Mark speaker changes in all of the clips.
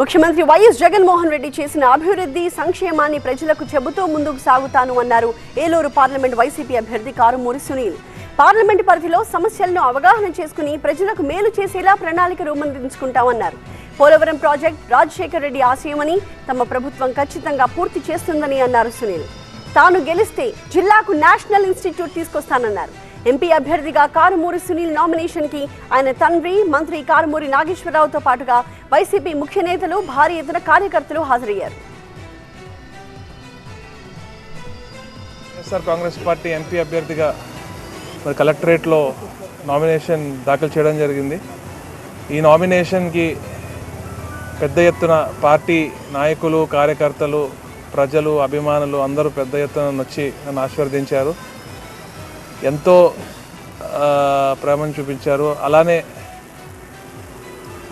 Speaker 1: ముఖ్యమంత్రి వైఎస్ జగన్మోహన్ రెడ్డి చేసిన అభివృద్ధి సంక్షేమాన్ని ప్రజలకు చెబుతూ ముందుకు సాగుతాను అన్నారు ఏలూరు పార్లమెంట్ వైసీపీ అభ్యర్థి కారుమూరి సునీల్. పార్లమెంట్ పరిధిలో సమస్యలను అవగాహన చేసుకుని ప్రజలకు మేలు చేసేలా ప్రణాళిక రూపొందించుకుంటామన్నారు. పోలవరం ప్రాజెక్ట్ రాజశేఖర్ రెడ్డి ఆశయమని తమ ప్రభుత్వం ఖచ్చితంగా పూర్తి చేస్తుందని అన్నారు సునీల్. తాను గెలిస్తే జిల్లాకు నేషనల్ ఇన్స్టిట్యూట్ తీసుకొస్తానన్నారు. ఎంపీ అభ్యర్థిగా కారుమూరి సునీల్ నామినేషన్కి ఆయన తండ్రి మంత్రి కారుమూరి నాగేశ్వరరావుతో పాటుగా వైసీపీ ముఖ్య నేతలు భారీ ఎత్తున కార్యకర్తలు హాజరయ్యారు.
Speaker 2: వైఎస్ఆర్ కాంగ్రెస్ పార్టీ ఎంపీ అభ్యర్థిగా మరి కలెక్టరేట్లో నామినేషన్ దాఖలు చేయడం జరిగింది. ఈ నామినేషన్కి పెద్ద ఎత్తున పార్టీ నాయకులు కార్యకర్తలు ప్రజలు అభిమానులు అందరూ పెద్ద ఎత్తున వచ్చి నన్ను ఆశీర్వదించారు. ఎంతో ప్రేమను చూపించారు. అలానే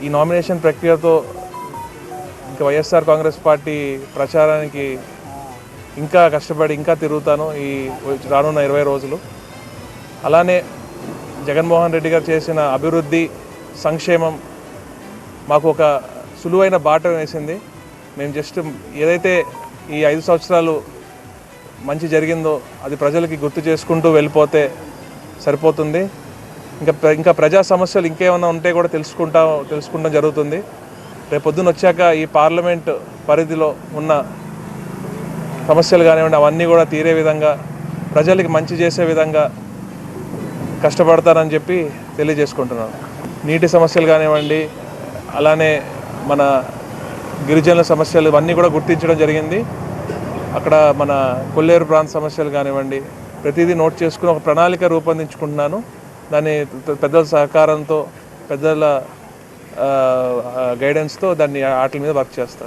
Speaker 2: ఈ నామినేషన్ ప్రక్రియతో ఇంకా వైఎస్ఆర్ కాంగ్రెస్ పార్టీ ప్రచారానికి ఇంకా కష్టపడి ఇంకా తిరుగుతాను ఈ రానున్న ఇరవై రోజులు. అలానే జగన్మోహన్ రెడ్డి గారు చేసిన అభివృద్ధి సంక్షేమం మాకు ఒక సులువైన బాట వేసింది. మేము జస్ట్ ఏదైతే ఈ ఐదు సంవత్సరాలు మంచి జరిగిందో అది ప్రజలకి గుర్తు చేసుకుంటూ వెళ్ళిపోతే సరిపోతుంది. ఇంకా ప్ర- ఇంకా ప్రజా సమస్యలు ఇంకేమైనా ఉంటే కూడా తెలుసుకుంటా తెలుసుకుంటాం జరుగుతుంది. రేపు వచ్చాక ఈ పార్లమెంట్ పరిధిలో ఉన్న సమస్యలు కానివ్వండి అవన్నీ కూడా తీరే విధంగా ప్రజలకి మంచి చేసే విధంగా కష్టపడతారని చెప్పి తెలియజేసుకుంటున్నాను. నీటి సమస్యలు కానివ్వండి అలానే మన గిరిజనుల సమస్యలు ఇవన్నీ కూడా గుర్తించడం జరిగింది. అక్కడ మన కొల్లేరు ప్రాంత సమస్యలు కానివ్వండి ప్రతిదీ నోట్ చేసుకుని ఒక ప్రణాళిక రూపొందించుకుంటున్నాను. దాన్ని పెద్దల సహకారంతో పెద్దల గైడెన్స్తో దాన్ని వాటి మీద వర్క్ చేస్తాను.